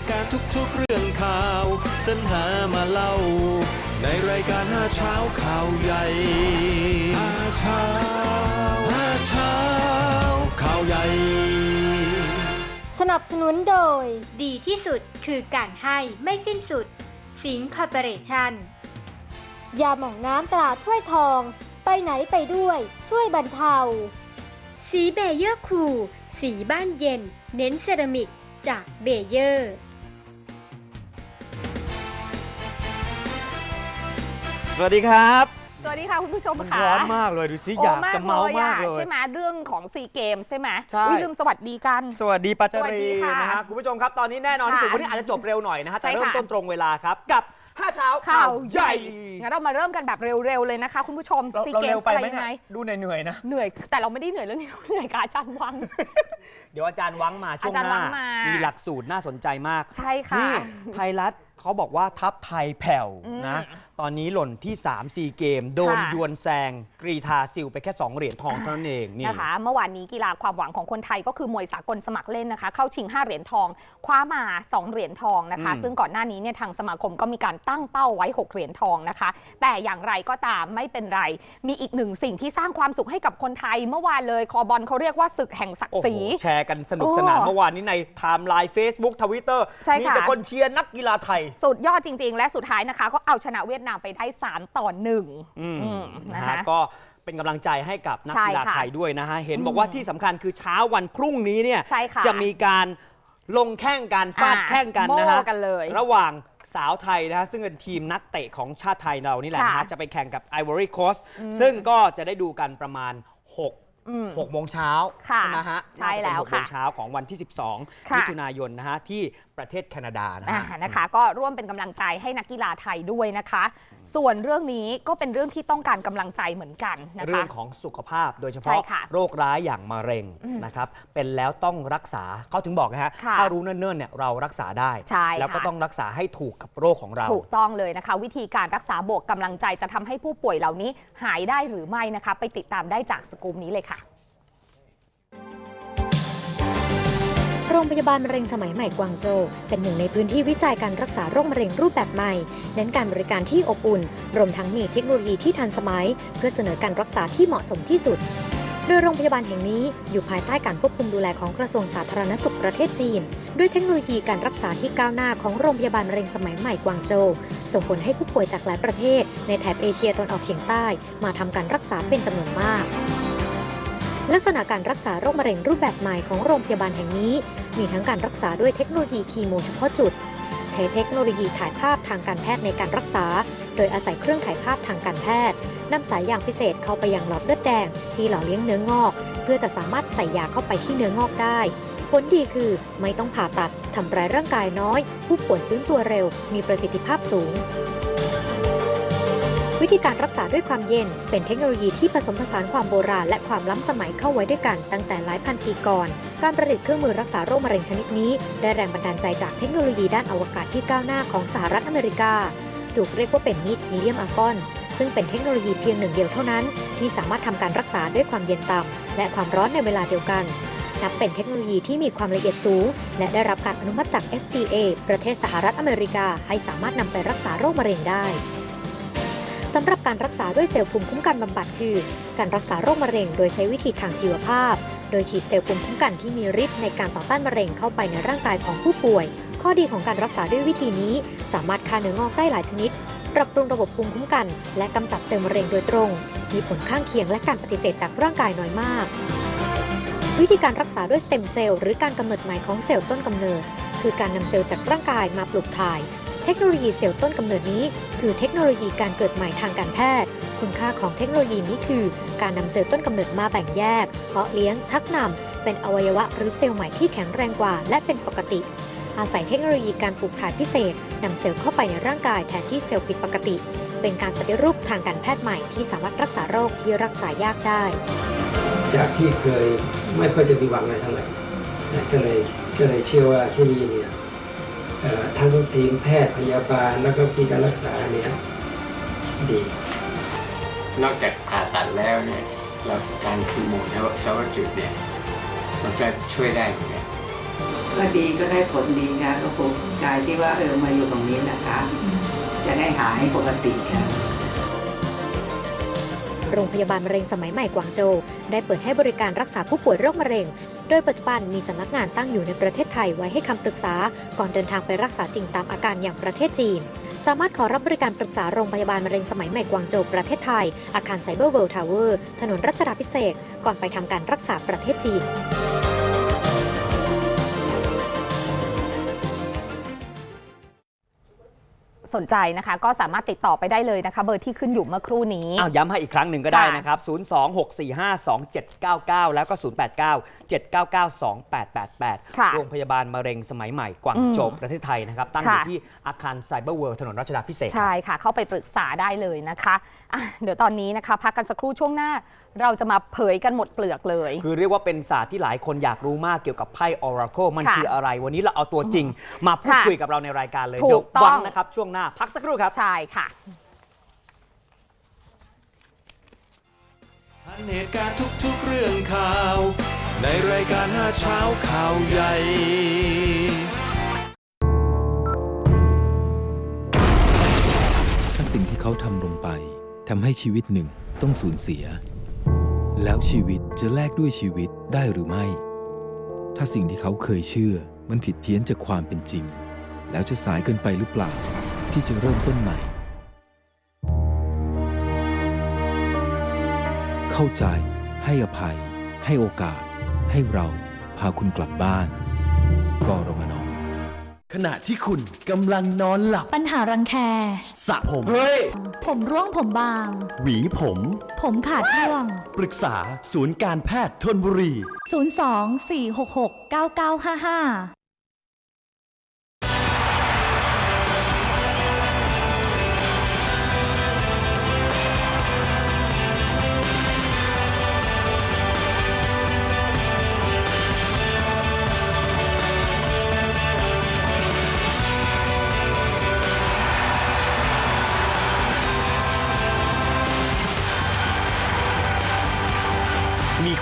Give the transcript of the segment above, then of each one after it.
ตุการณ์ทุกๆเรื่องข่าวสรรหามาเล่า ในรายการห้าเช้าข่าวใหญ่ห้าเช้าห้าเช้าข่าวใหญ่ สนับสนุนโดย ดีที่สุดคือการให้ไม่สิ้นสุด สิงคอร์ปอเรชั่น ยาหม่องน้ำตราถ้วยทอง ไปไหนไปด้วย ช่วยบรรเทา สีเบเยอร์คูลสีบ้านเย็น เน้นเซรามิกจากเบเยอร์ สวัสดีครับสวัสดีค่ะคุณผู้ชมมันค่ะร้อนมากเลยดูสิอยากจะเมามากเลย ใช่ไหมเรื่องของซีเกมใช่ไหมใช่ อุ๊ยลืมสวัสดีกัน สวัสดีปัจจสวัสรีดีค่ะนะฮะคุณผู้ชมครับตอนนี้แน่นอนที่สุดค่ะวันนี้อาจจะจบเร็วหน่อยนะฮะแต่ใช่ค่ะ เริ่มต้นตรงเวลาครับ กับ 5 เช้าข่าวใหญ่ใหญ่งั้นเรามาเริ่มกันแบบเร็วๆเลยนะคะคุณผู้ชมเราซีเราเกเร็มวไปอะไรไหมยังเนี่ยไงดูเหนื่อยๆนะ เหนื่อยแต่เราไม่ได้เหนื่อยเรื่องนี้เหนื่อยกับอาจารย์วัง เดี๋ยวอาจารย์วังมาช่วงอาจารย์หน้าวังมามี หลักสูตรน่าสนใจมากใช่ค่ะ นี่ไทยรัฐเขาบอกว่าทัพไทยแผ่วอืมนะ ตอนนี้หล่นที่ 3 4 เกม โดนค่ะดวลแซงกรีธาซิลไปแค่ 2 เหรียญทองเท่านั้นเองนี่ นะคะ เมื่อวานนี้กีฬาความหวังของคนไทยก็คือมวยสากลสมัครเล่นนะคะ เข้าชิง 5 เหรียญทอง คว้ามา 2 เหรียญทองนะคะ อืม ซึ่งก่อนหน้านี้เนี่ยทางสมาคมก็มีการตั้งเป้าไว้ 6 เหรียญทองนะคะ แต่อย่างไรก็ตามไม่เป็นไร มีอีกหนึ่งสิ่งที่สร้างความสุขให้กับคนไทย เมื่อวานเลยคอบอลเขาเรียกว่าศึกแห่งศักโอ้ดิ์โหศรี แชร์กันสนุกสนานโอ้เมื่อวานนี้ในไทม์ไลน์ Facebook Twitter ใช่มีค่ะ แต่คนเชียร์นักกีฬาไทย สุดยอดจริง ๆ และสุดท้ายนะคะ ก็เอาชนะเวียดนามไปได้ 3 ต่อ1อืมอืมนะนะฮะคะก็เป็นกำลังใจให้กับนักใช่กีฬาค่ะไทยด้วยนะฮะ เห็นบอกว่าที่สำคัญคือเช้าวันพรุ่งนี้เนี่ยใช่ค่ะจะมีการลงแข่งกันฟาดอ่าแข่งกันนะฮะโม่กันเลยระหว่างสาวไทยนะฮะซึ่งเป็นทีมนักเตะของชาติไทยเรานี่แหละนะค่ะฮะจะไปแข่งกับ Ivory Coast ซึ่งก็จะได้ดูกันประมาณ6อืม6โมงเช้าค่ะใช่ไหมฮะใช่แล้วน่าจะเป็น6โมงค่ะเช้าของวันที่ 12ค่ะมิถุนายนนะฮะที่ ประเทศแคนาดานะอ่าฮะ นะคะก็ร่วมเป็นกำลังใจให้นักกีฬาไทยด้วยนะคะ ส่วนเรื่องนี้ก็เป็นเรื่องที่ต้องการกำลังใจเหมือนกันนะคะเรื่องของสุขภาพโดยเฉใช่พาะค่ะโรคร้ายอย่างมะเร็งนะครับเป็นแล้วต้องรักษาเขาถึงบอกนะฮะค่ะถ้ารู้เนิ่นๆเนี่ยเรารักษาได้ ใช่แล้วก็ค่ะ ต้องรักษาให้ถูกกับโรคของเรา ถูกต้องเลยนะคะ วิธีการรักษาบวกกำลังใจจะทำให้ผู้ป่วยเหล่านี้หายได้หรือไม่นะคะ ไปติดตามได้จากสกูมนี้เลยค่ะ รงพยาบาลมะเร็งสมัยใหม่กวางโจวเป็นหนึ่งในพื้นที่วิจัยการรักษาโรคมะเร็งรูปแบบใหม่ เน้นการบริการที่อบอุ่น รวมทั้งมีเทคโนโลยีที่ทันสมัย เพื่อเสนอการรักษาที่เหมาะสมที่สุด โดยโรงพยาบาลแห่งนี้อยู่ภายใต้การควบคุมดูแลของกระทรวงสาธารณสุขประเทศจีน ด้วยเทคโนโลยีการรักษาที่ก้าวหน้าของโรงพยาบาลมะเร็งสมัยใหม่กวางโจวส่งผลให้ผู้ป่วยจากหลายประเทศ ในแถบเอเชียตะวันออกเฉียงใต้ มาทำการรักษาเป็นจำนวนมากลักษณะการรักษาโรคมะเร็งรูปแบบใหม่ของโรงพยาบาลแห่งนี้ มีทั้งการรักษาด้วยเทคโนโลยีคีโมเฉพาะจุด ใช้เทคโนโลยีถ่ายภาพทางการแพทย์ในการรักษา โดยอาศัยเครื่องถ่ายภาพทางการแพทย์นำสายยางพิเศษเข้าไปยังหลอดเลือดแดง ที่หล่อเลี้ยงเนื้องอก เพื่อจะสามารถใส่ยาเข้าไปที่เนื้องอกได้ผลดีคือไม่ต้องผ่าตัดทำร้ายร่างกายน้อย ผู้ป่วยฟื้นตัวเร็ว มีประสิทธิภาพสูง วิธีการรักษาด้วยความเย็น เป็นเทคโนโลยีที่ผสมผสานความโบราณและความล้ำสมัยเข้าไว้ด้วยกันตั้งแต่หลายพันปีก่อน การประดิษฐ์เครื่องมือรักษาโรคมะเร็งชนิดนี้ ได้แรงบันดาลใจจากเทคโนโลยีด้านอวกาศที่ก้าวหน้าของสหรัฐอเมริกา ถูกเรียกว่าเป็นมีดฮีเลียมอาร์กอน ซึ่งเป็นเทคโนโลยีเพียงหนึ่งเดียวเท่านั้น ที่สามารถทำการรักษาด้วยความเย็นต่ำและความร้อนในเวลาเดียวกันนับเป็นเทคโนโลยีที่มีความละเอียดสูง และได้รับการอนุมัติจาก FDA ประเทศสหรัฐอเมริกา ให้สามารถนำไปรักษาโรคมะเร็งได้ สำหรับการรักษาด้วยเซลล์ภูมิคุ้มกันบำบัดคือ การรักษาโรคมะเร็งโดยใช้วิธีทางชีวภาพ โดยฉีดเซลล์ภูมิคุ้มกันที่มีฤทธิ์ในการต่อต้านมะเร็งเข้าไปในร่างกายของผู้ป่วย ข้อดีของการรักษาด้วยวิธีนี้ สามารถฆ่าเนื้องอกได้หลายชนิด ปรับปรุงระบบภูมิคุ้มกัน และกำจัดเซลล์มะเร็งโดยตรง มีผลข้างเคียงและการปฏิเสธจากร่างกายน้อยมาก วิธีการรักษาด้วยสเต็มเซลล์หรือการกำเนิดใหม่ของเซลล์ต้นกำเนิด คือการนำเซลล์จากร่างกายมาปลูกถ่าย เทคโนโลยีเซลล์ต้นกำเนิดนี้ คือเทคโนโลยีการเกิดใหม่ทางการแพทย์ คุณค่าของเทคโนโลยีนี้คือ การนำเซลล์ต้นกำเนิดมาแบ่งแยก เพาะเลี้ยงชักนำเป็นอวัยวะหรือเซลล์ใหม่ที่แข็งแรงกว่า และเป็นปกติ อาศัยเทคโนโลยีการปลูกถ่ายพิเศษนำเซลล์เข้าไปในร่างกายแทนที่เซลล์ผิดปกติ เป็นการปฏิรูปทางการแพทย์ใหม่ที่สามารถรักษาโรคที่รักษายากได้ จากที่เคยไม่ค่อยจะมีหวังอะไรเท่าไหร่ก็เลยก็เลยเชื่อว่าที่นี่เนี่ย ทั้งทีมแพทย์พยาบาลแล้วก็วิธีการรักษาเนี่ยดี นอกจากผ่าตัดแล้วเนี่ยเราการคีโมเฉพาะจุดเนี่ยมันก็ช่วยได้เหมือนกันก็ดีก็ได้ผลดีค่ะก็ภูมิใจที่ว่าเออมาอยู่ตรงนี้นะคะ จะได้หายปกติค่ะโรงพยาบาลมะเร็งสมัยใหม่กวางโจวได้เปิดให้บริการรักษาผู้ป่วยโรคมะเร็ง โดยปัจจุบันมีสำนักงานตั้งอยู่ในประเทศไทยไว้ให้คำปรึกษา ก่อนเดินทางไปรักษาจริงตามอาการอย่างประเทศจีน สามารถขอรับบริการปรึกษาโรงพยาบาลมะเร็งสมัยใหม่กวางโจวประเทศไทย อาคารไซเบอร์เวิลด์ทาวเวอร์ ถนนรัชดาพิเศษกก่อนไปทำการรักษาประเทศจีน สนใจนะคะ ก็สามารถติดต่อไปได้เลยนะคะ เบอร์ที่ขึ้นอยู่เมื่อครู่นี้ อ้าวย้ำให้อีกครั้งหนึ่งก็ได้ค่ะนะครับ 026452799 แล้วก็ 089-799-2888 ค่ะโรงพยาบาลมะเร็งสมัยใหม่กวางโจวประเทศไทยนะครับ ตั้งอยู่ค่ะ ที่อาคารไซเบอร์เวิลด์ถนนรัชดาพิเศษก ใช่ค่ะ เข้าไปปรึกษาได้เลยนะคะอะเดี๋ยวตอนนี้นะคะ พักกันสักครู่ช่วงหน้า เราจะมาเผยกันหมดเปลือกเลย คือเรียกว่าเป็นศาสตร์ที่หลายคนอยากรู้มากเกี่ยวกับไพ่ Oracle มันค่ะคืออะไร วันนี้เราเอาตัวจริง มาพูดค่ะคุยกับเราในรายการเลยถูกเดี๋ยวต้องวังนะครับช่วงหน้าพักสักครู่ครับใช่ค่ะทันเหตุการณ์ทุกๆเรื่องข่าว ในรายการห้าเช้าข่าวใหญ่ถ้าสิ่งที่เขาทำลงไปทำให้ชีวิตหนึ่งต้องสูญเสีย แล้วชีวิตจะแลกด้วยชีวิตได้หรือไม่ ถ้าสิ่งที่เขาเคยเชื่อมันผิดเพี้ยนจากความเป็นจริง แล้วจะสายเกินไปหรือเปล่า ที่จะเริ่มต้นใหม่ เข้าใจ ให้อภัย ให้โอกาส ให้เราพาคุณกลับบ้านกรม ขณะที่คุณกำลังนอนหลับปัญหารังแค สระผม ผมร่วงผมบาง หวีผม ผมขาดร่วง ปรึกษาศูนย์การแพทย์ทนบุรี 02-466-9955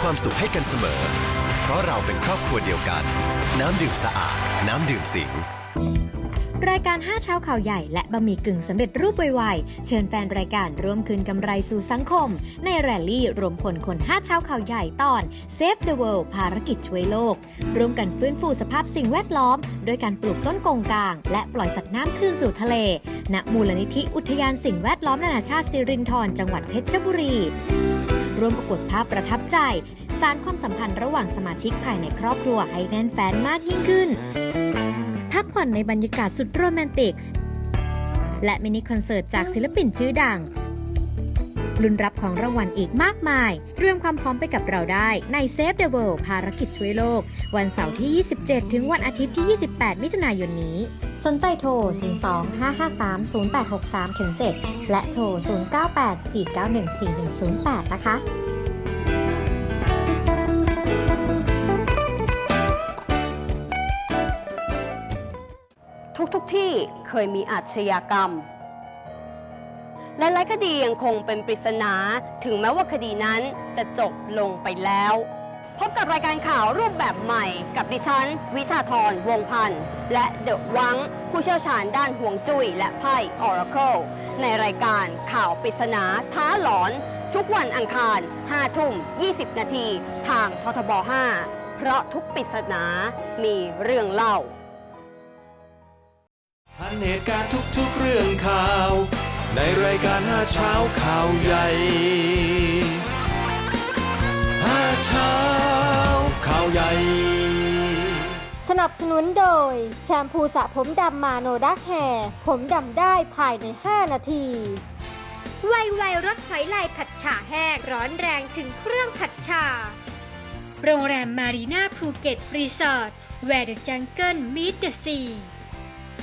ความสุขให้กันเสมอ เพราะเราเป็นครอบครัวเดียวกัน น้ำดื่มสะอาด น้ำดื่มสิงรายการ 5 เช้าข่าวใหญ่และบะหมี่กึ่งสำเร็จรูปไวๆ เชิญแฟนรายการร่วมคืนกำไรสู่สังคม ในแรลลี่รวมพลคน 5 เช้าข่าวใหญ่ตอน Save the World ภารกิจช่วยโลก ร่วมกันฟื้นฟูสภาพสิ่งแวดล้อม ด้วยการปลูกต้นกงกลาง และปล่อยสัตว์น้ำคืนสู่ทะเล ณ มูลนิธิอุทยานสิ่งแวดล้อมนานาชาติสิรินธรจังหวัดเพชรบุรี ร่วมประกวดภาพประทับใจ สารความสัมพันธ์ระหว่างสมาชิกภายในครอบครัวให้แน่นแฟนมากยิ่งขึ้น พักผ่อนในบรรยากาศสุดโรแมนติก และมินิคอนเสิร์ตจากศิลปินชื่อดัง ลุ้นรับของรางวัลอีกมากมาย เตรียมความพร้อมไปกับเราได้ใน Save the World ภารกิจช่วยโลก วันเสาร์ที่ 27 ถึงวันอาทิตย์ที่ 28 มิถุนายนนี้ สนใจโทร 02 553 0863 7 และโทร 098 491 4108 นะคะทุกๆทที่เคยมีอาชญากรรม หลายๆคดียังคงเป็นปริศนา ถึงแม้ว่าคดีนั้นจะจบลงไปแล้ว พบกับรายการข่าวรูปแบบใหม่กับดิฉัน วิชาธรวงพันธ์ และเดอะวัง ผู้เชี่ยวชาญด้านห่วงจุ้ยและไพ่ Oracle ในรายการข่าวปริศนาท้าหลอน ทุกวันอังคาร5ทุ่ม 20 นาทีทางททบ 5 เพราะทุกปริศนามีเรื่องเล่า ทันเหตุการณ์ทุกๆเรื่องข่าว ในรายการห้าเช้าข่าวใหญ่ห้าเช้าข่าวใหญ่ สนับสนุนโดย แชมพูสระผมดำมาโนดักแฮร์ผมดำได้ภายใน 5 นาที ไวไวรสหอยลายผัดฉ่าแห้งร้อนแรงถึงเครื่องผัดฉ่าโรงแรมมารีนาภูเก็ตรีสอร์ท Where the Jungle Meet the Sea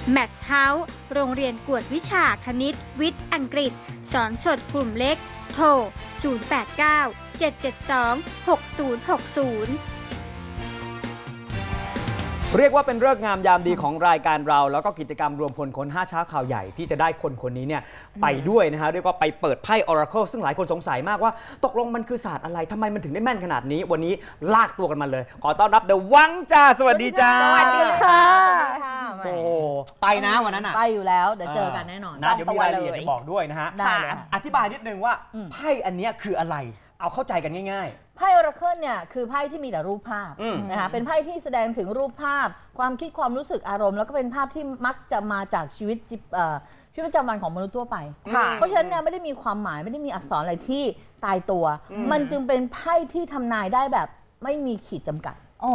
แมทเฮาส์โรงเรียนกวดวิชาคณิต วิทย์ อังกฤษ สอนสดกลุ่มเล็ก โทร 089 772 6060เรียกว่าเป็นเรื่องงามยามดีของรายการเรา แล้วก็กิจกรรมรวมพลคน5เช้าข่าวใหญ่ที่จะได้คนคนนี้เนี่ยไปด้วยนะฮะเรียกว่าไปเปิดไพ่ Oracle ซึ่งหลายคนสงสัยมากว่า ตกลงมันคือศาสตร์อะไรทำไมมันถึงได้แม่นขนาดนี้ วันนี้ลากตัวกันมาเลย ขอต้อนรับเดอะวังจ้าสวัสดีจ้าสวัสดีค่ะ โอ้ไปนะวันนั้นอะ ไปอยู่แล้ว เดี๋ยวเจอกันแน่นอน นะเดี๋ยวมีรายละเอียดจะบอกด้วยนะฮะได้เลยค่ะ อธิบายนิดนึงว่าไพ่อันเนี้ยคืออะไร เอาเข้าใจกันง่าย ไพ่ Oracle เนี่ยคือไพ่ที่มีแต่รูปภาพอืม นะคะเป็นไพ่ที่แสดงถึงรูปภาพ ความคิดความรู้สึกอารมณ์ แล้วก็เป็นภาพที่มักจะมาจากชีวิตจิเอ่อชีวิตประจำวันของมนุษย์ทั่วไป ค่ะ เพราะฉะนั้นเนี่ยไม่ได้มีความหมายไม่ได้มีอักษรอะไรที่ตายตัวอืมมันจึงเป็นไพ่ที่ทำนายได้แบบไม่มีขีดจำกัด โอ้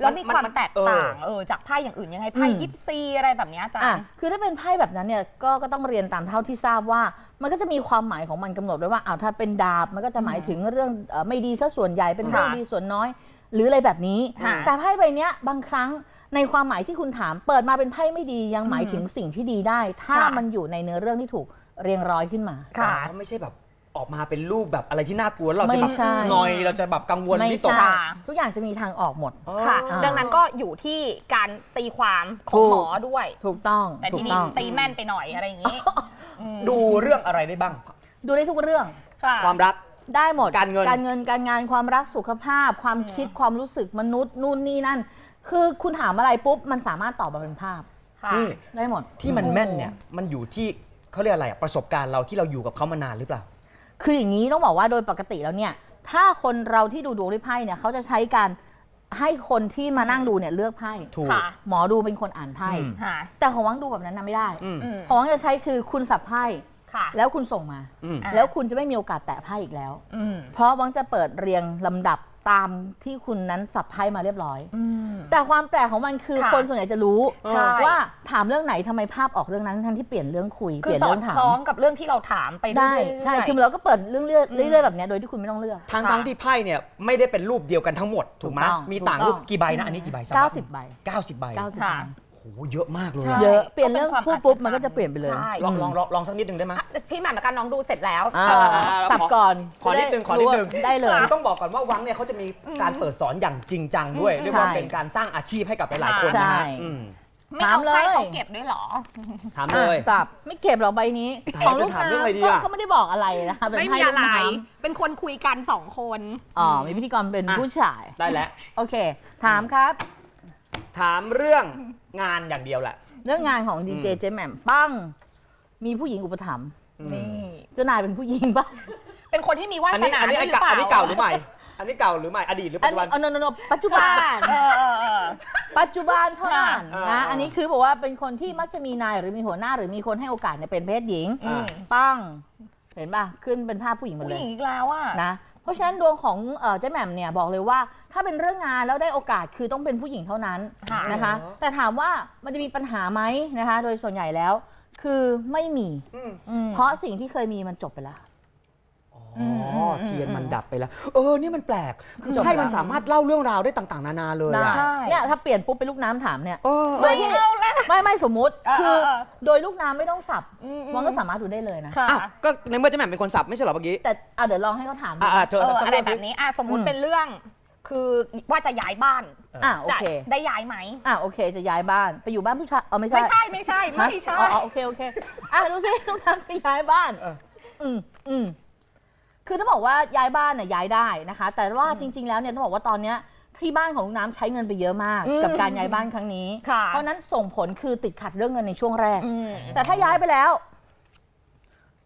แล้วมีมันความมันแตกเออต่างเออจากไพ่อย่างอื่นยังไงไพ่อืมยิปซีอะไรแบบเนี้ยอาจารอะย์คือถ้าเป็นไพ่แบบนั้นเนี่ยก็ก็ต้องเรียนตามเท่าที่ทราบว่า มันก็จะมีความหมายของมันกำหนดไว้ว่าอ้าวถ้าเป็นดาบมันก็จะหมายถึงเรื่องเอ่อไม่ดีซะส่วนใหญ่เป็นเรื่องค่ะดีส่วนน้อย หรืออะไรแบบนี้ค่ะแต่ไพ่ใบเนี้ยบางครั้งในความหมายที่คุณถามเปิดมาเป็นไพ่ไม่ดียังหมายถึงสิ่งที่ดีได้ ถ้าค่ะมันอยู่ในเนื้อเรื่องที่ถูกเรียงร้อยขึ้นมาๆอ๋อไม่ใช่แบบ ออกมาเป็นรูปแบบอะไรที่น่ากลัวแล้วเราจะไม่แบบใช่ นอยเราจะแบบกังวลไม่วิตก ใช่ทุกอย่างจะมีทางออกหมด ค่ะอ่าดังนั้นก็อยู่ที่การตีความของหมอด้วย ถูกต้องแต่ถูทีกนี้ต้อง ตีแม่นไปหน่อยอะไรอย่างนี้มดูเรื่องอะไรได้บ้าง ดูได้ทุกเรื่อง ค่ะ ความรัก ได้หมดการเงิน การเงินการงานความรักสุขภาพ ความคิดความรู้สึกมนุษย์นู่นนี่นั่น คือคุณถามอะไรปุ๊บ มันสามารถตอบมาเป็นภาพค่ะ นี่ได้หมด ที่มันแม่นเนี่ยมันอยู่ที่เขาเรียกอะไรอะประสบการณ์เราที่เราอยู่กับเขามานานหรือเปล่า คืออย่างนี้ต้องบอกว่าโดยปกติแล้วเนี่ย ถ้าคนเราที่ดูดวงด้วยไพ่เนี่ยเขาจะใช้การให้คนที่มานั่งดูเนี่ยเลือกไพ่ถูก ค่ะ หมอดูเป็นคนอ่านไพ่อืม ค่ะ แต่ของวังดูแบบนั้นนะไม่ได้ อืมอืมของวังจะใช้คือคุณสับไพ่ค่ะ แล้วคุณส่งมา อืม อะ แล้วคุณจะไม่มีโอกาสแตะไพ่อีกแล้ว อืม เพราะวังจะเปิดเรียงลำดับ ตามที่คุณนั้นสับไพ่มาเรียบร้อย อืม แต่ความแปลกของมันคือค่ะคนส่วนใหญ่จะรู้ใช่ ว่าถามเรื่องไหนทำไมภาพออกเรื่องนั้นทั้งที่เปลี่ยนเรื่องคุยเปคือลี่ยนสอเรื่ดองถามคล้องกับเรื่องที่เราถามไปได้เรื่อยๆ ใช่คือเราก็เปิดเรื่องเรื่อยอืมเรื่อยๆแบบเนี้ยโดยที่คุณไม่ต้องเลือก ทั้งทั้งที่ไพ่เนี่ยไม่ได้เป็นรูปเดียวกันทั้งหมดถูกไหมถูกต้องมีต่างถูกต้องรูปกี่ใบนะอันนี้กี่ใบสำหรับ90ใบ90ใบ90ค่ะ ใบโอ้โห เยอะมากเลยใช่อะเยอะเปลี่ยนเรื่องก็เป็นพูดความปุ๊บอัศจรรย์มันก็จะเปลี่ยนไปเลย ใช่ลองลองลองลองสักนิดหนึ่งได้ไหมอะพี่แหม่มและกันน้องดูเสร็จแล้ว อ่า เออสับก่อนขอนิดนึงขอนิดนึงจะได้เลยคือต้องบอกก่อนว่าวังเนี่ยเขาจะมีการเปิดสอนอย่างจริงจังด้วยอืมเรียกว่าใช่เป็นการสร้างอาชีพให้กับหลายๆคนใช่นะฮะอืมไม่เอาถามเลยไพ่เขาเก็บด้วยเหรอ ถามเลย อะสับไม่เก็บหรอกใบนี้แต่ของลูกจะถามน้เรื่องอะไรดีำก็อะ ก็ไม่ได้บอกอะไรนะคะเป็นไม่ไพ่มีลูอะกไรน้เป็นคนคุยกันสองคนำอ๋อมีพิธีกรเป็นอะ ผู้ชาย ได้แล้ว โอเค ถามครับ ถามเรื่องงานอย่างเดียวแหละ เรื่องงานของดีเจอืมเจแหม่มปั้งมีผู้หญิงอุปถัมภ์นี่ เจ้านายเป็นผู้หญิงปะเป็นคนที่มีวาอันสนี้นาอันนี้ด้อัวนยหรือเก่าเปล่าอันนี้เก่าหรือใหม่ อันนี้เก่าหรือใหม่อดีตหรืออัปันจจุบันนี้โนโนโนปัจจุบันเออเออเออปัจจุบันเท่านั้นอ่านนะอ่าอันนี้คือบอกว่าเป็นคนที่มักจะมีนายหรือมีหัวหน้าหรือมีคนให้โอกาสเนี่ยเป็นเพศหญิง อืมปั้ง เห็นป่ะ ขึ้นเป็นภาพผู้หญิงหมดผู้เลหยญิงอีกแล้วอะ นะ เพราะฉะนั้นดวงของเอ่อเจ๊แหม่มเนี่ยบอกเลยว่า ถ้าเป็นเรื่องงานแล้วได้โอกาสคือต้องเป็นผู้หญิงเท่านั้นค่ะนะคะ แต่ถามว่ามันจะมีปัญหาไหมนะคะ โดยส่วนใหญ่แล้ว คือไม่มี อืมอืม เพราะสิ่งที่เคยมีมันจบไปแล้ว อ๋อเทียนมันดับไปแล้ว เออ นี่มันแปลก คือไพ่มันสามารถเล่าเรื่องราวได้ต่างๆ นานาเลยอะใช่ เนี่ยถ้าเปลี่ยนปุ๊บเป็นลูกน้ำถามเนี่ย เออโดยที่เอาแล้วไม่ไม่สมมุติเออคือเออโดยลูกน้ำไม่ต้องสับอืมมันก็สามารถดูได้เลยนะ ค่ะอ้าวก็ในเมื่อเจะแหม่มเป็นคนสับไม่ใช่เหรอเมื่อกี้ แต่อะเดี๋ยวลองให้เขาถามดู อ่าเชิญเออสักอะไรเรื่องแบสิ บนี้อะสมมุติอืมเป็นเรื่อง คือว่าจะย้ายบ้านอะโอจะเคได้ย้ายไหม อะโอเค จะย้ายบ้านไปอยู่บ้านผู้ชายเออไม่ใช่ไม่ใช่ไม่ใช่ไม่ใช่ ฮะอ๋ออ๋อโอเคโอเคอะดูสิลูกน้ำจะย้ายบ้าน เออ อืมอืมคือต้องบอกว่าย้ายบ้านเนี่ยย้ายได้นะคะ แต่ว่าจริง ๆ แล้วเนี่ยต้องบอกว่าตอนเนี้ยที่บ้านของลูกน้ำใช้เงินไปเยอะมาก อืมกับการย้ายบ้านครั้งนี้ ค่ะ เพราะฉะนั้นส่งผลคือติดขัดเรื่องเงินในช่วงแรก อืม แต่ถ้าย้ายไปแล้ว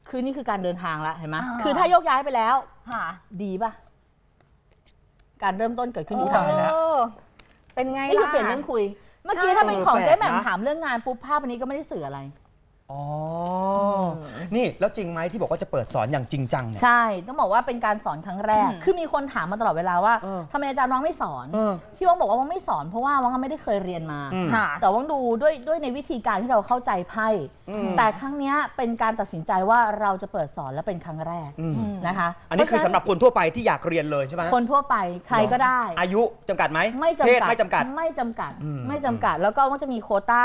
คือนี่คือการเดินทางแล้วเห็นไหมอ่า คือถ้ายกย้ายไปแล้ว ค่ะ ดีป่ะ การเริ่มต้นเกิดขึ้นอีกโอ้ตายแล้ว เออเป็นไงนี่คือล่ะ เปลี่ยนเรื่องคุย เมื่อกี้ใช่ถ้าเป็นของเออเจ๊แหม่มแปลกนะ ถามเรื่องงานปุ๊บภาพอันนี้ก็ไม่ได้สื่ออะไร อ๋อนี่แล้วจริงไหมที่บอกว่าจะเปิดสอนอย่างจริงจังเนี่ย ใช่ ต้องบอกว่าเป็นการสอนครั้งแรกอืมคือมีคนถามมาตลอดเวลาว่าเออทำไมอาจารย์วังไม่สอน เออที่วังบอกว่าวังไม่สอนเพราะว่าวังไม่ได้เคยเรียนมา อืมค่ะ แต่วังดูด้วยด้วยในวิธีการที่เราเข้าใจไพ่ อืม แต่ครั้งเนี้ยเป็นการตัดสินใจว่าเราจะเปิดสอนและเป็นครั้งแรกอืมนะคะอันนี้คือสำหรับคนทั่วไปที่อยากเรียนเลยใช่ไหมคนทั่วไปใครก็ได้ อายุจำกัดไหมไม่จำเพศกัดไม่จำกัด ไม่จำกัด อืมไม่จำกัด แล้วก็มันจะมีโควต้า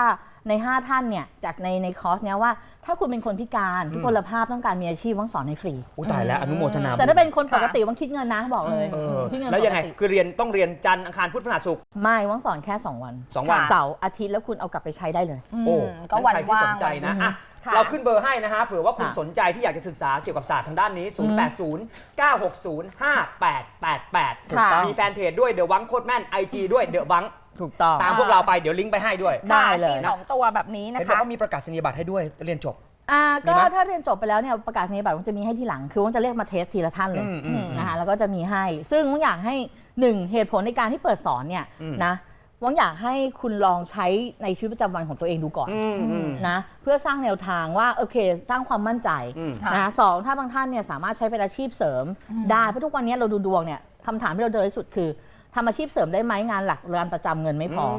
ใน 5 ท่านเนี่ยจากในในคอร์สเนี้ยว่า ถ้าคุณเป็นคนพิการทุกพลภาพต้องการมีอาชีพว่างสอนให้ฟรี อุยตายแล้วอนุโมทนาแต่ถ้าเป็นคนปกติว่างคิดเงินนะบอกเลยเออคิดเงินแล้วยังไงปกติคือเรียนต้องเรียนจันทร์อังคารพุธพฤหัสศุกร์ ไม่ว่างสอนแค่ 2 วันสองวัน เสาร์อาทิตย์แล้วคุณเอากลับไปใช้ได้เลย โอ้ก็วันใครที่ว่าง สนใจนะอะค่ะเราขึ้นเบอร์ให้นะฮะเผื่อว่าคุณค่ะ สนใจที่อยากจะศึกษาเกี่ยวกับศาสตร์ทางด้านนี้ 080 960 5888ถูกต้องมีแฟนเพจด้วยเดอะวังโคตรแม่น IG ด้วยเดอะวัง ถูกต้อง ตามพวกเราไปเดี๋ยวลิงก์ไปให้ด้วยได้เลยที่สองตัวแบบนี้นะเห็นบอกคะ ว่ามีประกาศนียบัตรให้ด้วยเรียนจบ อ่ามีก็ไหมถ้าเรียนจบไปแล้วเนี่ยประกาศนียบัตรมันจะมีให้ทีหลัง คือมันจะเรียกมาเทสทีละท่านเลยอืมอืมนะคะแล้วก็จะมีให้ ซึ่งวังอยากให้หนึ่งเหตุผลในการที่เปิดสอนเนี่ยอืม นะวังอยากให้คุณลองใช้ในชีวิตประจำวันของตัวเองดูก่อน อืมอืม นะเพื่อสร้างแนวทางว่าโอเค สร้างความมั่นใจอืม นะคะสองถ้าบางท่านเนี่ยสามารถใช้เป็นอาชีพเสริมได้เพราะทุกวันนี้เราดูดวงเนี่ยคำถามที่เราเจอที่สุดคือ ทำอาชีพเสริมได้ไหมงานหลักงานประจำเงินไม่พออม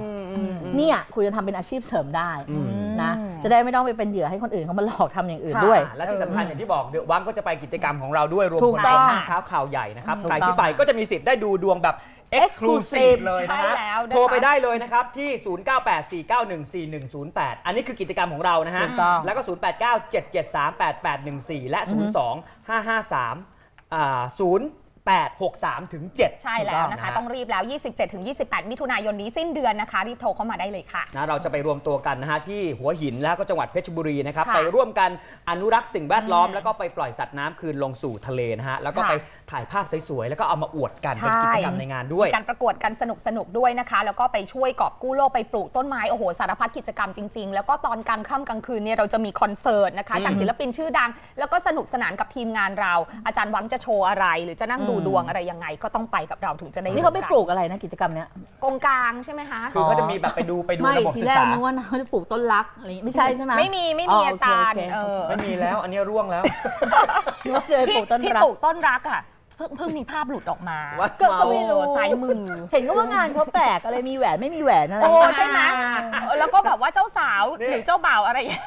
เนี่ยคุณจะทำเป็นอาชีพเสริมได้อืมนะจะได้ไม่ต้องไปเป็นเหยื่อให้คนอื่นเขามาหลอกทำอย่างอื่นด้วยค่ะและที่สำคัญอย่างที่บอกเดอะวังก็จะไปกิจกรรมของเราด้วยรวมถูคกนต้ในองห้างเช้าข่าวใหญ่นะครับถูกใครต้องที่ไปก็จะมีสิทธิ์ได้ดูดวงแบบ Exclusive เลยนะใช่ฮะแล้วนะคะ โทรไปได้เลยนะครับ ที่ 0984914108 อันนี้คือกิจกรรมของเรานะฮะ ถูกต้อง แล้วก็ 0897738814 และ 02553อ่า 0863 ถึง 7 ใช่แล้วนะคะ ต้องรีบแล้ว 27-28 มิถุนายนนี้สิ้นเดือนนะคะ รีบโทรเข้ามาได้เลยค่ะนะเราจะไปรวมตัวกันนะฮะที่หัวหินแล้วก็จังหวัดเพชรบุรีนะครับค่ะไปร่วมกันอนุรักษ์สิ่งแวดล้อม แล้วก็ไปปล่อยสัตว์น้ำคืนลงสู่ทะเลนะฮะแล้วก็ค่ะไปถ่ายภาพสวยๆแล้วก็เอามาอวดกันเป็นใช่กิจกรรมในงานด้วยมีการประกวดกันสนุกสนุกๆด้วยนะคะ แล้วก็ไปช่วยกอบกู้โลกไปปลูกต้นไม้โอ้โหสารพัดกิจกรรมจริง ๆ แล้วก็ตอนกลางค่ำกลางคืนเนี่ยเราจะมีคอนเสิร์ตนะคะจากศิลปินชื่อดัง แล้วก็สนุกสนานกับทีมงานเรา อาจารย์หวังจะโชว์อะไร หรือจะนั่งดูอืมดวงอะไรยังไงก็ต้องไปกับเราถึงจะได้นี่เขาไปปลูกอะไรนะกิจกรรมเนี้ยกงกลางใช่ไหมคะ คือเขาจะมีแบบไปดูไปดูไม่ระบบทีศึกแรกษานึกว่าเขาจะปลูกต้นรักอะไรอย่างงี้ไม่ใช่ใช่ไหมไม่มีไม่มีอ๋ออาโอเคจารย์โอเคเออไม่มีแล้ว อันนี้ร่วงแล้วคิดว่าจะไปปลูกต้นที่รัก ปลูกต้นรักอะ เพิ่งเพิ่งมีภาพหลุดออกมาว่าก็ก็ไม่รู้ซ้ายมือ เห็นก็ว่างานเขาแปลกอะไรมีแหวนไม่มีแหวนอะไร โอ้ใช่ไหมเออแล้วก็แบบว่าเจ้าสาวนี่ หรือเจ้าบ่าวอะไรอย่างเงี้ย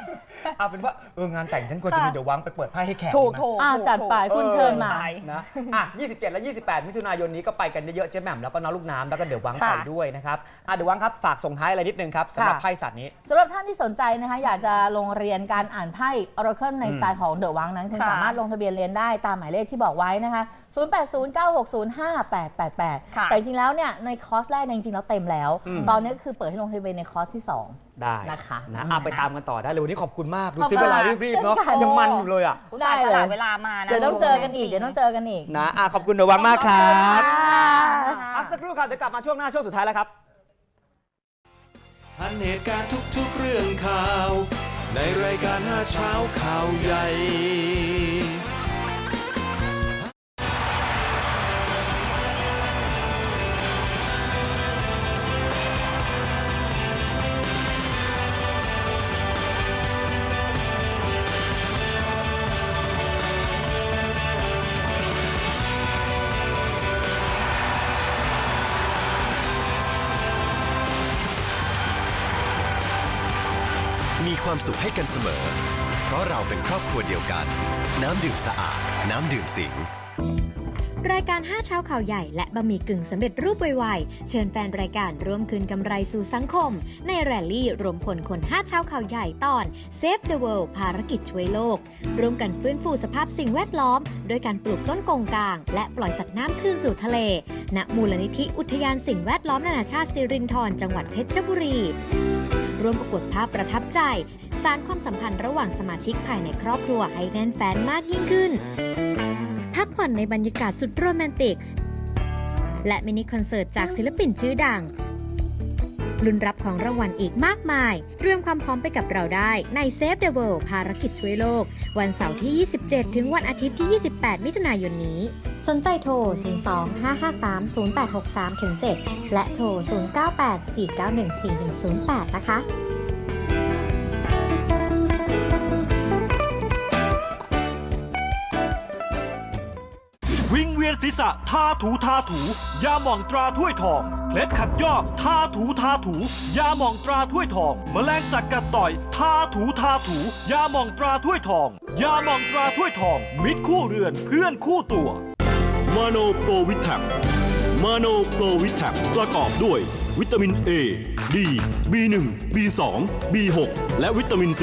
เอาเป็นว่าเอองานแต่งฉันควรจะมีเดี๋ยววังไปเปิดไพ่ให้แขกถูกดีไหม ถูกอ่าถูกจัดไปถูกคุณเชิญมาไปนะอะ 27 และ 28 มิถุนายนนี้ก็ไปกันเยอะๆเจ๊แหม่มแล้วก็น้องลูกน้ำแล้วก็เดี๋ยววังค่ะไปด้วยนะครับอะเดี๋ยววังครับ ฝากส่งท้ายอะไรนิดนึงครับสำหรับค่ะ ไพ่สัตว์นี้ สำหรับท่านที่สนใจนะคะ อยากจะลงเรียนการอ่านไพ่ Oracle ในอืมสไตล์ของเดอะวังนั้นคุณค่ะสามารถลงทะเบียนเรียนได้ตามหมายเลขที่บอกไว้นะคะ 0809605888ค่ะแต่จริงๆแล้วเนี่ยในคอร์สแรกเนี่ยจริงๆแล้วเต็มแล้ว อืม ตอนนี้ก็คือเปิดให้ลงทะเบียนในคอร์สที่ 2 ได้นะคะนะอะไปตามกันต่อได้เลยวันนี้ขอบคุณมาก ดูขอบซิคุณเวลารีบๆเนาะ เช่นกัน ยังมันอยู่เลยอะ อุตส่าห์สละเวลามานะเดี๋ยวต้องเจอกันอีก เดี๋ยวต้องเจอกันอีก นะอะขอบคุณเดอะวังมากครับค่ะพักสักครู่ครับเดี๋ยวกลับมาช่วงหน้าช่วงสุดท้ายแล้วครับ ทันเหตุการณ์ทุกๆเรื่องข่าว ในรายการห้าเช้าข่าวใหญ่ ความสุขให้กันเสมอ เพราะเราเป็นครอบครัวเดียวกัน น้ำดื่มสะอาด น้ำดื่มสิงรายการ 5 เช้าข่าวใหญ่และบะหมี่กึ่งสำเร็จรูปไวๆ เชิญแฟนรายการร่วมคืนกำไรสู่สังคม ในแรลลี่รวมพลคน 5 เช้าข่าวใหญ่ตอน Save the World ภารกิจช่วยโลก ร่วมกันฟื้นฟูสภาพสิ่งแวดล้อม โดยการปลูกต้นกงกลาง และปล่อยสัตว์น้ำคืนสู่ทะเล ณ มูลนิธิอุทยานสิ่งแวดล้อมนานาชาติสิรินธรจังหวัดเพชรบุรี ร่วมประกวดภาพประทับใจ สารความสัมพันธ์ระหว่างสมาชิกภายในครอบครัวให้แน่นแฟนมากยิ่งขึ้น พักผ่อนในบรรยากาศสุดโรแมนติก และมินิคอนเสิร์ตจากศิลปินชื่อดัง ลุ้นรับของรางวัลอีกมากมาย เตรียมความพร้อมไปกับเราได้ใน Save the World ภารกิจช่วยโลก วันเสาร์ที่ 27 ถึงวันอาทิตย์ที่ 28 มิถุนายนนี้ สนใจโทร 02 553 0863 7 และโทร 098 491 4108 นะคะ ยนศีรษะทาถูทาถู ยาหม่องตราถ้วยทอง เคล็ดขัดยอกทาถูทาถู ยาหม่องตราถ้วยทอง แมลงสัตว์กัดต่อยทาถูทาถู ยาหม่องตราถ้วยทอง ยาหม่องตราถ้วยทอง มิตรคู่เรือนเพื่อนคู่ตัวมาโนโปรวิทักมาโนโปรวิทักประกอบด้วย วิตามิน A D B1 B2 B6 และวิตามิน C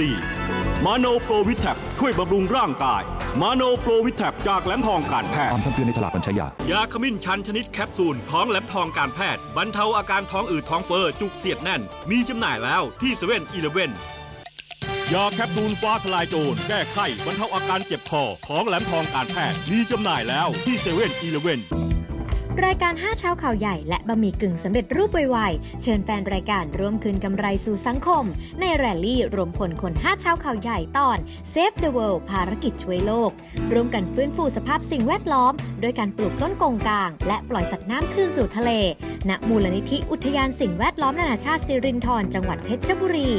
มาโนโปรวิแทคช่วยบำรุงร่างกาย มาโนโปรวิแทคจากแหลมทองการแพทย์ ตามคำเตือนในฉลากบัญชายายาขมิ้นชันชนิดแคปซูลท้องแหลมทองการแพทย์ บรรเทาอาการท้องอืดท้องเฟ้อจุกเสียดแน่น มีจำหน่ายแล้วที่เซเว่นอีเลเว่นยาแคปซูลฟ้าทลายโจรแก้ไข้บรรเทาอาการเจ็บคอของแหลมทองการแพทย์มีจำหน่ายแล้วที่เซเว่นอีเลเว่น รายการ 5 เช้าข่าวใหญ่และบะหมี่กึ่งสำเร็จรูปไวๆ เชิญแฟนรายการร่วมคืนกำไรสู่สังคม ในแรลลี่รวมพลคน 5 เช้าข่าวใหญ่ตอน Save the World ภารกิจช่วยโลก ร่วมกันฟื้นฟูสภาพสิ่งแวดล้อม ด้วยการปลูกต้นกงกลาง และปล่อยสัตว์น้ำคืนสู่ทะเล ณ มูลนิธิอุทยานสิ่งแวดล้อมนานาชาติสิรินธรจังหวัดเพชรบุรี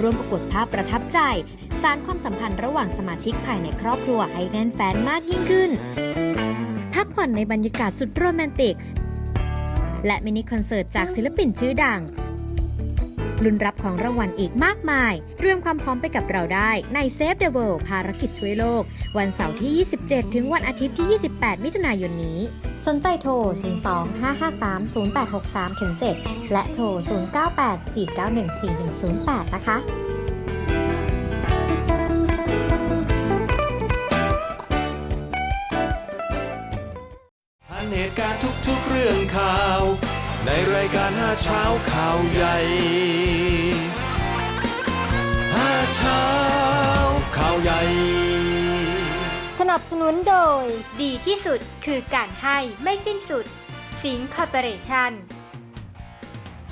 ร่วมประกวดภาพประทับใจ สารความสัมพันธ์ระหว่างสมาชิกภายในครอบครัวให้แน่นแฟนมากยิ่งขึ้น พักผ่อนในบรรยากาศสุดโรแมนติก และมินิคอนเสิร์ตจากศิลปินชื่อดัง ลุ้นรับของรางวัลอีกมากมาย เตรียมความพร้อมไปกับเราได้ใน Save the World ภารกิจช่วยโลก วันเสาร์ที่ 27 ถึงวันอาทิตย์ที่ 28 มิถุนายนนี้ สนใจโทร 02 553 0863 7 และโทร 098 491 4108 นะคะายการห้าเช้าข่าวใหญ่ห้าเช้าข่าวใหญ่ สนับสนุนโดย ดีที่สุดคือการให้ไม่สิ้นสุด สิงคอร์ปอเรชั่น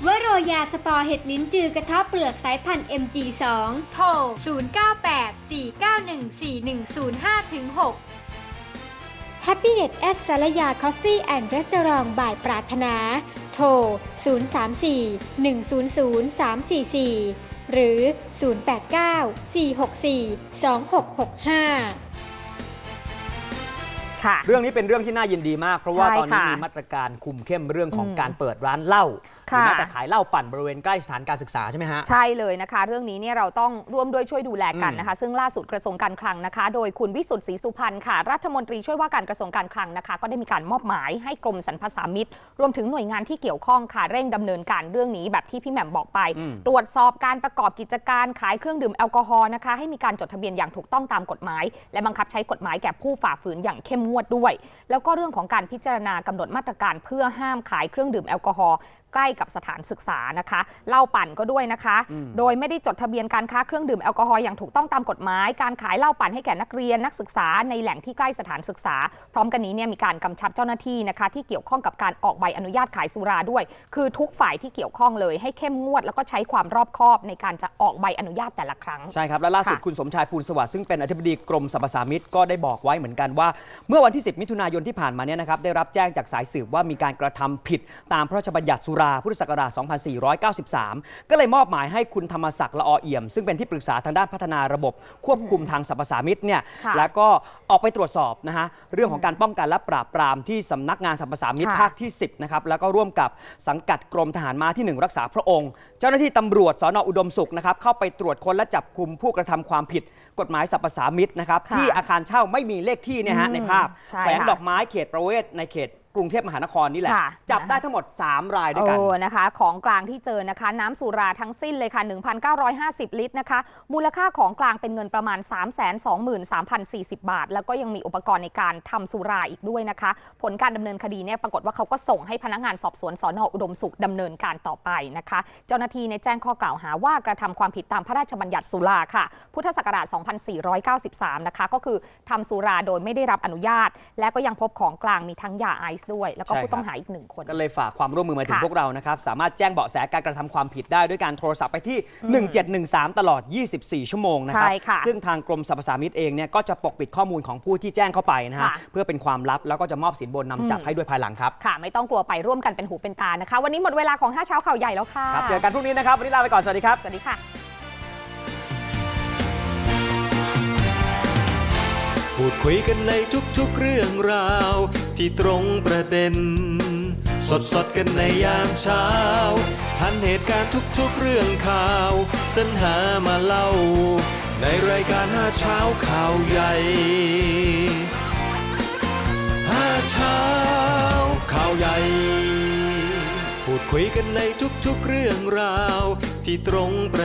วโรยาสปอร์เห็ดลิ้นจือกระทะเปลือกสายพันธุ์ MG2 โทร 0984914105-6 Happiness at สารยาคอฟฟี่แอนด์รีสอร์ทบ่ายปรารถนา โทร 034-100-344 หรือ 089-464-2665ค่ะเรื่องนี้เป็นเรื่องที่น่ายินดีมาก เพราะว่าใช่ตอนนี้ค่ะมีมาตรการคุมเข้มเรื่องของอืมการเปิดร้านเหล้า หรือค่ะแม้แต่ขายเหล้าปั่นบริเวณใกล้สถานการศึกษาใช่ไหมฮะ ใช่เลยนะคะ เรื่องนี้เนี่ยเราต้องร่วมด้วยช่วยดูแลกันนะคะ ซึ่งล่าสุดกระทรวงการคลังนะคะ โดยคุณวิสุทธิ์ศรีสุพรรณค่ะ รัฐมนตรีช่วยว่าการกระทรวงการคลังนะคะ ก็ได้มีการมอบหมายให้กรมสรรพสามิตรวมถึงหน่วยงานที่เกี่ยวข้องค่ะเร่งดำเนินการเรื่องนี้แบบที่พี่แหม่มบอกไปอืมตรวจสอบการประกอบกิจการขายเครื่องดื่มแอลกอฮอล์นะคะให้มีการจดทะเบียนอย่างถูกต้องตามกฎหมาย และบังคับใช้กฎหมายแก่ผู้ฝ่าฝืนอย่างเข้มงวดด้วย แล้วก็เรื่องของการพิจารณากำหนดมาตรการเพื่อห้ามขายเครื่องดื่มแอลกอฮอล์ ใกล้กับสถานศึกษานะคะเหล้าปั่นก็ด้วยนะคะอืมโดยไม่ได้จดทะเบียนการค้าเครื่องดื่มแอลกอฮอล์อย่างถูกต้องตามกฎหมาย การขายเหล้าปั่นให้แก่นักเรียนนักศึกษาในแหล่งที่ใกล้สถานศึกษา พร้อมกันนี้เนี่ยมีการกำชับเจ้าหน้าที่นะคะที่เกี่ยวข้องกับการออกใบอนุญาตขายสุราด้วย คือทุกฝ่ายที่เกี่ยวข้องเลยให้เข้มงวด แล้วก็ใช้ความรอบคอบในการจะออกใบอนุญาตแต่ละครั้ง ใช่ครับ และล่าสุดค่ะคุณสมชายภูลสวัสดิ์ซึ่งเป็นอธิบดีกรมสรรพสามิตก็ได้บอกไว้เหมือนกันว่า เมื่อวันที่ 10 มิถุนายนที่ผ่านมาเนี่ยนะครับได้รับแจ้งจากสายสืบว่ามีการกระทำผิดตามพระราชบัญญัติสุราพุทธศักราช 2493 ก็เลยมอบหมายให้คุณธรรมศักดิ์ละอเอี่ยม ซึ่งเป็นที่ปรึกษาทางด้านพัฒนาระบบควบคุมทางสรรพสามิตเนี่ยค่ะแล้วก็ออกไปตรวจสอบนะฮะเรื่องของการป้องกันและปราบปรามที่สำนักงานสรรพสามิตค่ะ ภาคที่ 10 นะครับแล้วก็ร่วมกับสังกัดกรมทหารม้าที่1รักษาพระองค์ เจ้าหน้าที่ตำรวจสอนอุดมสุขนะครับเข้าไปตรวจค้นและจับกลุ่มผู้กระทำความผิด กฎหมายสรรพสามิตนะครับค่ะที่อาคารเช่าไม่มีเลขที่เนี่ยฮะอืมในภาพใช่แขวงค่ะ ดอกไม้เขตประเวศในเขต กรุงเทพมหานครนี่แหละ ค่ะจับได้ทั้งหมด 3 รายด้วยกัน โอ้นะคะ ของกลางที่เจอนะคะ น้ำสุราทั้งสิ้นเลยค่ะ 1,950 ลิตรนะคะ มูลค่าของกลางเป็นเงินประมาณ 323,040 บาท แล้วก็ยังมีอุปกรณ์ในการทำสุราอีกด้วยนะคะ ผลการดำเนินคดีเนี่ยปรากฏว่าเขาก็ส่งให้พนักงานสอบสวนสอนอุดมสุขดำเนินการต่อไปนะคะ เจ้าหน้าที่ในยแจ้งข้อกล่าวหาว่ากระทำความผิดตามพระราชบัญญัติสุราค่ะ พุทธศักราช 2493 นะคะ ก็คือทำสุราโดยไม่ได้รับอนุญาต และก็ยังพบของกลางมีทั้งยาไอซ์ด้วย แล้วก็ใช่ผู้ครับต้องหาอีกหนึ่งคน ก็เลยฝากความร่วมมือมาถึงค่ะพวกเรานะครับ สามารถแจ้งเบาะแสการกระทำความผิดได้ด้วยการโทรศัพท์ไปที่อืม1713 ตลอด 24 ชั่วโมงนะครับใช่ค่ะซึ่งทางกรมสรรพสามิตเองเนี่ยก็จะปกปิดข้อมูลของผู้ที่แจ้งเข้าไปนะฮะค่ะ เพื่อเป็นความลับแล้วก็จะมอบสินบนนำจับอืมให้ด้วยภายหลังครับค่ะ ไม่ต้องกลัวไปร่วมกันเป็นหูเป็นตานะคะ วันนี้หมดเวลาของ5เช้าข่าวใหญ่แล้วค่ะ ครับเจอกันพรุ่งนี้นะครับวันนี้ลาไปก่อนสวัสดีครับ สวัสดีค่ะ พูดคุยกันในทุกๆเรื่องราว ที่ตรงประเด็น สดสดๆกันในยามเช้า ทันเหตุการณ์ทุกๆเรื่องข่าวสรรหามาเล่า ในรายการห้าเช้าข่าวใหญ่ห้าเช้าข่าวใหญ่ พูดคุยกันในทุกๆเรื่องราว ที่ตรงประ